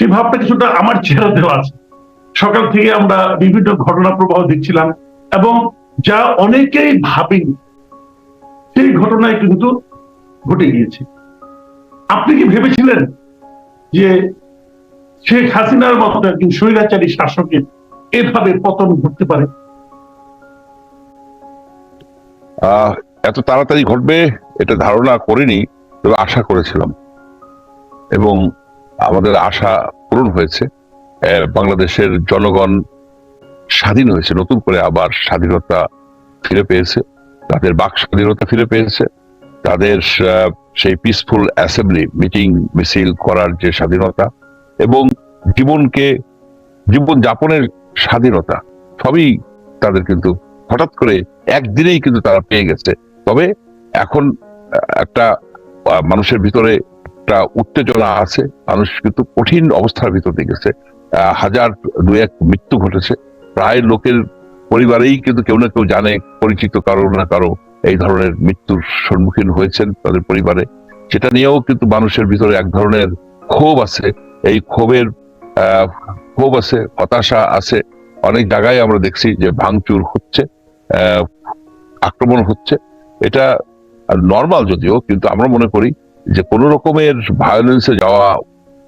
সেই ভাবটা কিছুটা আমার চেহারাতেও আছে। সকাল থেকে আমরা বিভিন্ন ঘটনা প্রবাহ দেখছিলাম এবং যা অনেকেই ভাবেনি, সেই ঘটনায় কিন্তু ঘটে গিয়েছে। আপনি কি ভেবেছিলেন যে শেখ হাসিনার মতো একজন স্বৈরাচারী শাসকের এভাবে পতন ঘটতে পারে? এত তাড়াতাড়ি ঘটবে এটা ধারণা করিনি, তবে আশা করেছিলাম। এবং আমাদের আশা পূরণ হয়েছে। বাংলাদেশের জনগণ স্বাধীন হয়েছে, নতুন করে আবার স্বাধীনতা ফিরে পেয়েছে। তাদের বাক স্বাধীনতা ফিরে পেয়েছে। তাদের সেই পিসফুল অ্যাসেম্বলি মিটিং মিছিল করার যে স্বাধীনতা এবং জীবনকে, জীবন যাপনের স্বাধীনতা, সবই তাদের কিন্তু হঠাৎ করে একদিনেই কিন্তু তারা পেয়ে গেছে। তবে এখন একটা মানুষের ভিতরে একটা উত্তেজনা আছে, মানুষ কিন্তু কঠিন অবস্থার ভিতর দিয়ে গেছে। হাজার দু এক মৃত্যু ঘটেছে। প্রায় লোকের পরিবারেই কিন্তু কেউ না কেউ জানে, পরিচিত কারও না কারও এই ধরনের মৃত্যুর সম্মুখীন হয়েছেন তাদের পরিবারে। সেটা নিয়েও কিন্তু মানুষের ভিতরে এক ধরনের ক্ষোভ আছে। এই ক্ষোভের ক্ষোভ আছে, হতাশা আছে। অনেক জায়গায় আমরা দেখছি যে ভাঙচুর হচ্ছে আক্রমণ হচ্ছে। এটা নর্মাল যদিও, কিন্তু আমরা মনে করি যে কোনো রকমের ভায়োলেন্সে যাওয়া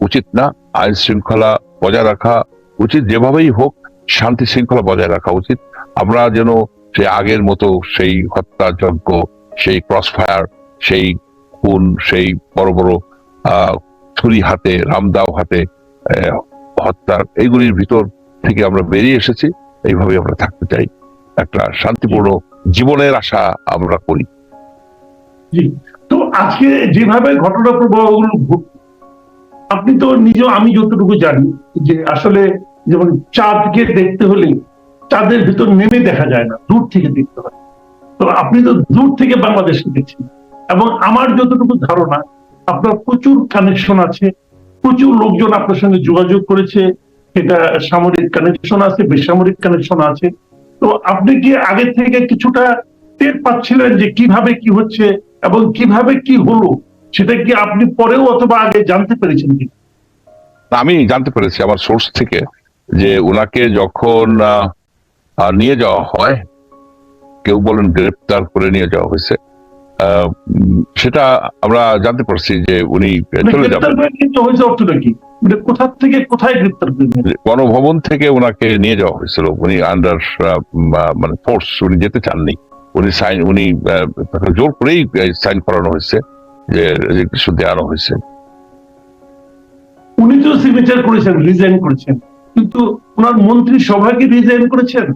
উচিত না আইন শৃঙ্খলা বজায় রাখা উচিত যেভাবেই হোক শান্তি শৃঙ্খলা বজায় রাখা উচিত। আমরা যেন সেই আগের মতো সেই হত্যাযজ্ঞ সেই ক্রস ফায়ার সেই খুন সেই বড় বড় ছুরি হাতে রামদাও হাতে আহ, হত্যার এইগুলির ভিতর থেকে আমরা বেরিয়ে এসেছি। এইভাবে আমরা থাকতে চাই। একটা শান্তিপূর্ণ জীবনের আশা আমরা করি। তো আজকে যেভাবে ঘটনা প্রবাহগুলো আপনি তো নিজেও আমি যতটুকু জানি যে আসলে যেমন চাঁদকে দেখতে হলে চাঁদের ভিতর নেমে দেখা যায় না, দূর থেকে দেখতে হয়। তো আপনি তো দূর থেকে বাংলাদেশকে দেখছেন। এবং আমার যতটুকু ধারণা, আপনার প্রচুর কানেকশন আছে, প্রচুর লোকজন আপনার সঙ্গে যোগাযোগ করেছে, এটা সামরিক কানেকশন আছে, বেসামরিক কানেকশন আছে। তো আপনি কি আগে থেকে কিছুটা টের পাচ্ছিলেন যে কীভাবে কি হচ্ছে? এবং কীভাবে কি হলো সেটা কি আপনি পরেও অথবা আগে জানতে পেরেছেন কি আমি জানতে পেরেছি আমার সোর্স থেকে যে ওনাকে যখন নিয়ে যাওয়া হয় কেউ বলেন গ্রেপ্তার করে নিয়ে যাওয়া হয়েছে আহ, সেটা আমরা জানতে পারছি যে উনি মানে চলে যাবেন। মানে কোথা থেকে কোথায় গ্রেপ্তার? গণভবন থেকে ওনাকে নিয়ে যাওয়া হয়েছিল উনি আন্ডার মানে ফোর্স উনি যেতে চাননি। উনি সাইন উনি জোর করেই সাইন করানো হয়েছে যে রেজিগনেশন দেওয়ানো হয়েছে। উনি তো সিগনেচার করেছেন রিজাইন করেছেন। কিন্তু ওনার মন্ত্রী সভাকে রিজাইন করেছেন?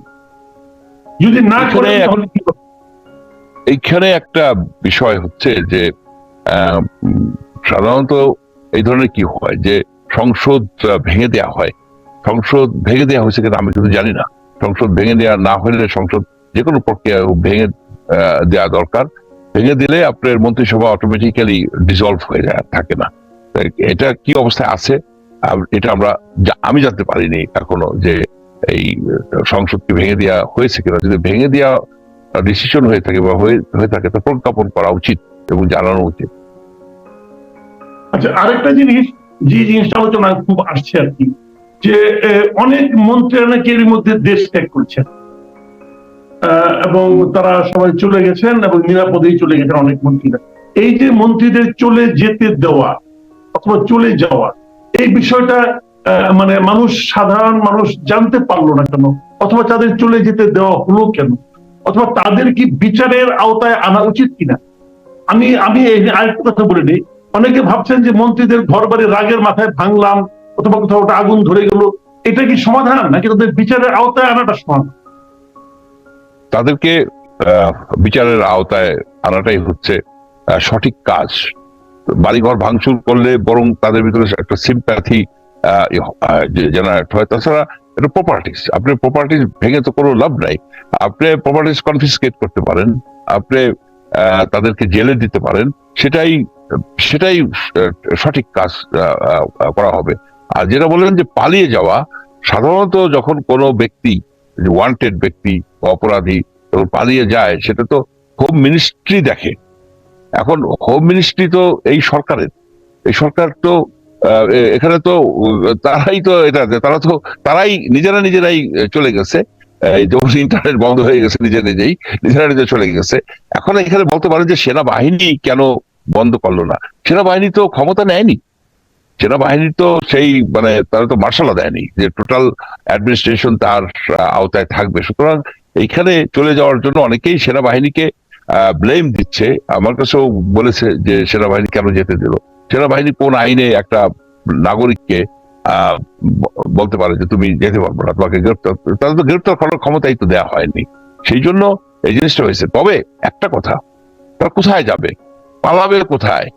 যদি না করে? এইখানে একটা বিষয় হচ্ছে যে সাধারণত এই ধরনের কি হয় যে সংসদ ভেঙে দেওয়া হয়। সংসদ ভেঙে দেওয়া হয়েছে কিন্তু আমি কিন্তু জানি না। সংসদ ভেঙে দেওয়া না হলে সংসদ যে কোনো প্রক্রিয়া ভেঙে দেওয়া দরকার। ভেঙে দিলে আপনার মন্ত্রিসভা অটোমেটিক্যালি ডিসলভ হয়ে যায় থাকে না। এটা কি অবস্থায় আছে? এটা আমরা আমি জানতে পারিনি এখনও যে এই সংসদকে ভেঙে দেওয়া হয়েছে কিনা। যদি ভেঙে দেওয়া ডিসিশন হয়ে থাকে বা হয়ে থাকে, তা প্রজ্ঞাপন করা উচিত এবং জানানো উচিত। আচ্ছা আরেকটা জিনিস, যে জিনিসটা আলোচনায় খুব আসছে আর কি, যে অনেক মন্ত্রীরা নাকি এর মধ্যে দেশ ত্যাগ করছেন। এবং তারা সবাই চলে গেছেন এবং নিরাপদেই চলে গেছেন অনেক মন্ত্রীরা। এই যে মন্ত্রীদের চলে যেতে দেওয়া অথবা চলে যাওয়া, এই বিষয়টা মানে মানুষ, সাধারণ মানুষ জানতে পারল না কেন? অথবা তাদের চলে যেতে দেওয়া হলো কেন? অথবা তাদের কি বিচারের আওতায় আনা উচিত কিনা? আমি আমি আরেকটা কথা বলে নিই। অনেকে ভাবছেন যে মন্ত্রীদের ঘর বাড়ি রাগের মাথায় ভাঙলাম, অথবা কোথাও ওটা আগুন ধরে গেল। এটা কি সমাধান নাকি তাদের বিচারের আওতায় আনাটা সমাধান? তাদেরকে বিচারের আওতায় আনাটাই হচ্ছে সঠিক কাজ। বাড়িঘর ভাঙচুর করলে বরং তাদের ভিতরে একটা সিম্প্যাথি জেনারেট হয়। তাছাড়া এটা প্রপার্টিস আপনি প্রপার্টিস ভেঙে তো কোনো লাভ নাই। আপনি প্রপার্টিস কনফিসকেট করতে পারেন। আপনি তাদেরকে জেলে দিতে পারেন। সেটাই সেটাই সঠিক কাজ করা হবে। আর যেটা বললেন যে পালিয়ে যাওয়া, সাধারণত যখন কোনো ব্যক্তি ওয়ান্টেড ব্যক্তি অপরাধী যখন পালিয়ে যায়, সেটা তো হোম মিনিস্ট্রি দেখে। এখন হোম মিনিস্ট্রি তো এই সরকারের। এই সরকার তো এখানে তো, তারাই তো এটা, তারা তো, তারাই নিজেরা নিজেরাই চলে গেছে। যখন ইন্টারনেট বন্ধ হয়ে গেছে নিজে নিজেই, নিজেরা নিজে চলে গেছে। এখন এখানে বলতে পারেন যে সেনাবাহিনী কেন বন্ধ করল না? সেনাবাহিনী তো ক্ষমতা নেয়নি। সেনাবাহিনী তো সেই মানে তারা তো মার্শালা দেয়নি যে টোটাল অ্যাডমিনিস্ট্রেশন তার আওতায় থাকবে। সুতরাং এইখানে চলে যাওয়ার জন্য অনেকেই সেনাবাহিনীকে ব্লেম দিচ্ছে। আমার কাছেও বলেছে যে সেনাবাহিনী কেন যেতে দিল? সেনাবাহিনী কোন আইনে একটা নাগরিককে বলতে পারে যে তুমি যেতে পারব না, তোমাকে গ্রেপ্তার তাদের তো গ্রেপ্তার করার ক্ষমতাই তো দেওয়া হয়নি। সেই জন্য এই জিনিসটা হয়েছে। তবে একটা কথা, তারা কোথায় যাবে? পালাবে কোথায়?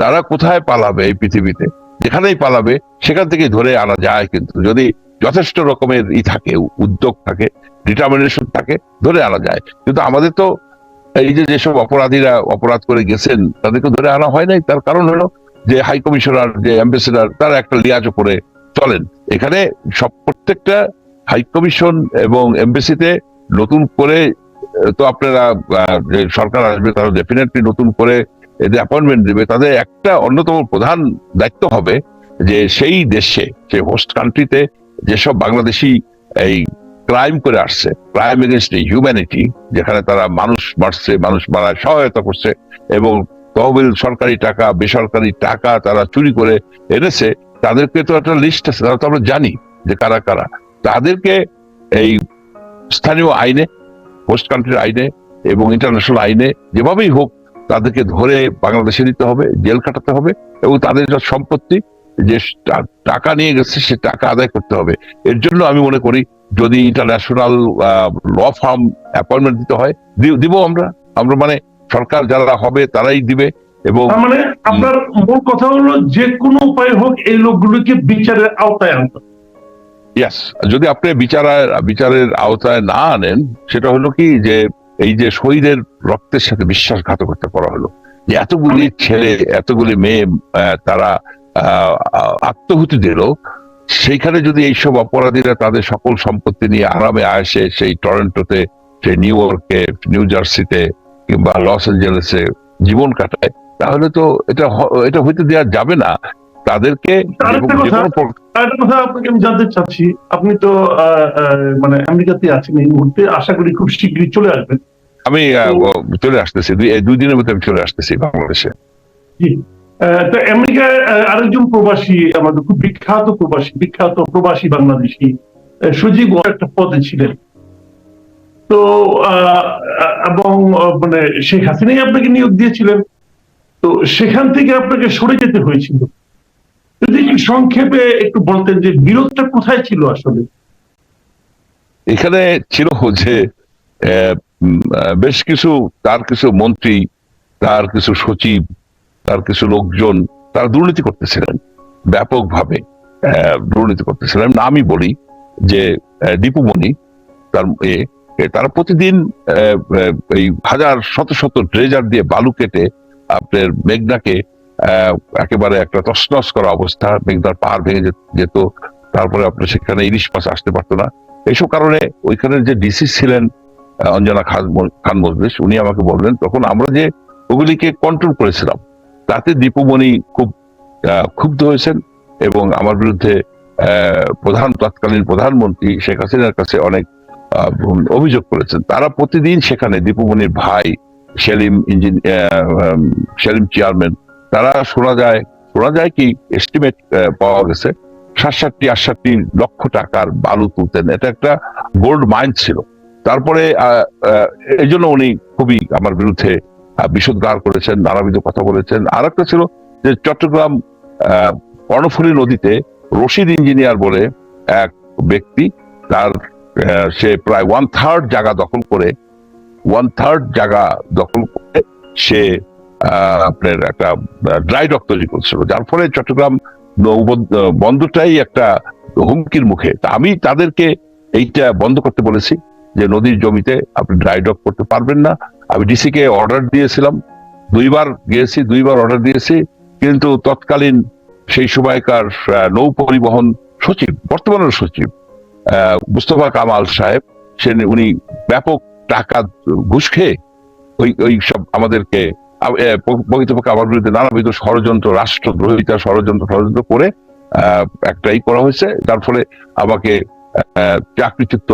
তারা কোথায় পালাবে এই পৃথিবীতে? যেখানেই পালাবে, সেখান থেকে ধরে আনা যায় কিন্তু। যদি যথেষ্ট রকমের ই থাকে, উদ্যোগ থাকে ডিটারমিনেশন থাকে, ধরে আনা যায়। কিন্তু আমাদের তো এই যে যেসব অপরাধীরা অপরাধ করে গেছেন, তাদেরকে ধরে আনা হয় নাই। তার কারণ হলো যে হাই কমিশনার যে অ্যাম্বাসেডার তারা একটা লিয়াজও করে চলেন। এখানে সব প্রত্যেকটা হাই কমিশন এবং এমবেসিতে নতুন করে তো আপনারা সরকার আসবে, তারা ডেফিনেটলি নতুন করে অ্যাপয়েন্টমেন্ট দেবে, তাদের একটা অন্যতম প্রধান দায়িত্ব হবে যে সেই দেশে যে হোস্ট কান্ট্রিতে যেসব বাংলাদেশি এই ক্রাইম করে আসছে ক্রাইম এগেনস্ট হিউম্যানিটি যেখানে তারা মানুষ মারছে মানুষ মারায়, সহায়তা করছে এবং তহবিল, সরকারি টাকা, বেসরকারি টাকা তারা চুরি করে এনেছে, তাদেরকে তো একটা লিস্ট আছে, তারা তো আমরা জানি যে কারা কারা। তাদেরকে এই স্থানীয় আইনে হোস্ট কান্ট্রির আইনে এবং ইন্টারন্যাশনাল আইনে যেভাবেই হোক তাদেরকে ধরে বাংলাদেশে নিতে হবে জেল কাটাতে হবে এবং তাদের যা সম্পত্তি যে টাকা নিয়ে গেছে সে টাকা আদায় করতে হবে। এর জন্য আমি মনে করি যদি ইন্টারন্যাশনাল ল ফার্ম অ্যাপয়েন্টমেন্ট দিতে হয় দিব আমরা। আমরা মানে সরকার যারা হবে তারাই দিবে এবং মানে আপনার মূল কথা হলো যে কোনো উপায় হোক এই লোকগুলোকে বিচারের আওতায় আনতে ইয়াস যদি আপনি বিচারের বিচারের আওতায় না আনেন সেটা হলো কি যে এই যে শহীদের রক্তের সাথে বিশ্বাসঘাতকতা করা হলো যে এতগুলি ছেলে এতগুলি মেয়ে তারা আত্মহুতি দিল সেইখানে যদি এইসব অপরাধীরা তাদের সকল সম্পত্তি নিয়ে আরামে আসে সেই টরেন্টোতে সেই নিউ ইয়র্কে নিউ জার্সিতে কিংবা লস অ্যাঞ্জেলেসে জীবন কাটায় তাহলে তো এটা এটা হইতে দেওয়া যাবে না। তাদেরকে আপনাকে আমি জানতে চাচ্ছি আপনি তো মানে আমেরিকাতে আছেন এই মুহূর্তে আশা করি খুব শীঘ্রই চলে আসবেন। আমি চলে আসতেছি। দুই দুই দিনের মধ্যে আমি চলে আসতেছি বাংলাদেশে। তো আমেরিকায় আরেকজন প্রবাসী আমাদের খুব বিখ্যাত প্রবাসী বিখ্যাত প্রবাসী বাংলাদেশি আহ, একটা পদে ছিলেন। তো এবং মানে শেখ হাসিনাই আপনাকে নিয়োগ দিয়েছিলেন। তো সেখান থেকে আপনাকে সরে যেতে হয়েছিল। যদি সংক্ষেপে একটু বলতেন যে বিরোধটা কোথায় ছিল আসলে? এখানে ছিল যে বেশ কিছু, তার কিছু মন্ত্রী, তার কিছু সচিব, তার কিছু লোকজন, তারা দুর্নীতি করতেছিলেন, ব্যাপকভাবে দুর্নীতি করতেছিলেন। আমি বলি যে দীপুমণি তার এ তারা প্রতিদিন এই হাজার, শত শত ড্রেজার দিয়ে বালু কেটে আপনার মেঘনাকে একেবারে একটা তসনস করা অবস্থা, মেঘনার পাহাড় ভেঙে যেত- তারপরে আপনার সেখানে ইলিশ মাছ আসতে পারতো না। এইসব কারণে ওইখানে যে ডিসি ছিলেন অঞ্জনা খান খান মজলিস উনি আমাকে বললেন তখন আমরা যে ওগুলিকে কন্ট্রোল করেছিলাম, তাতে দীপুমণি খুব ক্ষুব্ধ হয়েছেন এবং আমার বিরুদ্ধে প্রধান, তৎকালীন প্রধানমন্ত্রী শেখ হাসিনার কাছে অনেক অভিযোগ করেছেন। তারা প্রতিদিন সেখানে দীপুমণির ভাই, সেলিম ইঞ্জিন সেলিম চেয়ারম্যান, তারা শোনা যায় শোনা যায় কি এস্টিমেট পাওয়া গেছে, সাতষট্টি, আটষট্টি লক্ষ টাকার বালু তুলতেন। এটা একটা গোল্ড মাইন ছিল। তারপরে এই জন্য উনি খুবই আমার বিরুদ্ধে বিষোদ্গার করেছেন, নানাবিধ কথা বলেছেন। আর একটা ছিল যে চট্টগ্রাম কর্ণফুলী নদীতে রশিদ ইঞ্জিনিয়ার বলে এক ব্যক্তি, তার সে প্রায় ওয়ান থার্ড জায়গা দখল করে ওয়ান থার্ড জায়গা দখল করে সে আপনার একটা ড্রাই ডক তৈরি করছিল। যার ফলে চট্টগ্রাম বন্দরটাই একটা হুমকির মুখে। আমি তাদেরকে এইটা বন্ধ করতে বলেছি। যে নদীর জমিতে আপনি ড্রাই ডক করতে পারবেন না। আমি ডিসি কে অর্ডার দিয়েছিলাম। দুইবার গিয়েছি দুইবার অর্ডার দিয়েছি। কিন্তু তৎকালীন সেই সময়কার নৌ পরিবহন সচিব বর্তমানের সচিব মুস্তফা কামাল সাহেব, সে উনি ব্যাপক টাকা ঘুষ খেয়ে ওই ওই সব আমাদেরকে প্রকৃতপক্ষে আমার বিরুদ্ধে নানাবিধ ষড়যন্ত্র, রাষ্ট্রদ্রোহিতা ষড়যন্ত্র ষড়যন্ত্র করে একটাই করা হয়েছে। যার ফলে আমাকে চাকরিচ্যুত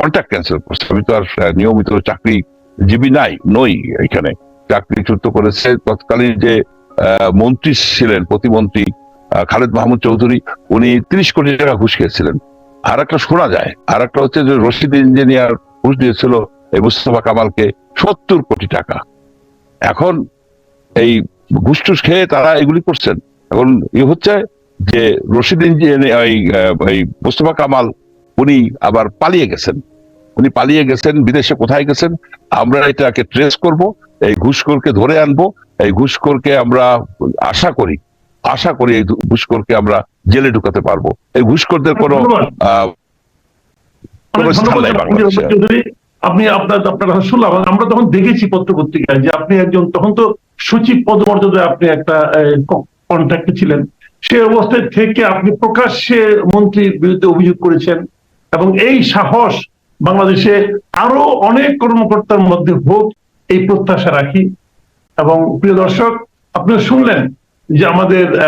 কন্ট্রাক্ট ক্যান্সেল করছে। আমি তো আর নিয়মিত চাকরিজীবী নাই, নই এখানে। চাকরিচ্যুত করেছে তৎকালীন যে মন্ত্রী ছিলেন, প্রতিমন্ত্রী খালেদ মাহমুদ চৌধুরী, উনি তিরিশ কোটি টাকা ঘুষ খেয়েছিলেন। আর একটা শোনা যায় আর একটা হচ্ছে যে রশিদ ইঞ্জিনিয়ার ঘুষ দিয়েছিল এই মুস্তফা কামালকে সত্তর কোটি টাকা। এখন এই ঘুষ টুস খেয়ে তারা এগুলি করছেন। এখন ই হচ্ছে যে রশিদ ইঞ্জিনিয়ার এই মুস্তফা কামাল উনি আবার পালিয়ে গেছেন। উনি পালিয়ে গেছেন বিদেশে কোথায় গেছেন আমরা এটাকে ট্রেস করব এই ঘুষখোরকে ধরে আনব এই ঘুষখোরকে আমরা আশা করি আশা করি এই ঘুষখোরকে আমরা জেলে ঢুকাতে পারব। এই ঘুষখোরদের কোনো। আপনি আপনার আপনার কথা শুনলাম। আমরা তখন দেখেছি পত্র পত্রিকায় যে আপনি একজন তখন তো সচিব পদমর্যাদায় আপনি একটা কন্ট্রাক্টে ছিলেন। সে অবস্থায় থেকে আপনি প্রকাশ্যে মন্ত্রীর বিরুদ্ধে অভিযোগ করেছেন। এবং এই সাহস বাংলাদেশে আরও অনেক কর্মকর্তার মধ্যে হোক, এই প্রত্যাশা রাখি। এবং প্রিয় দর্শক আপনি শুনলেন যে আমাদের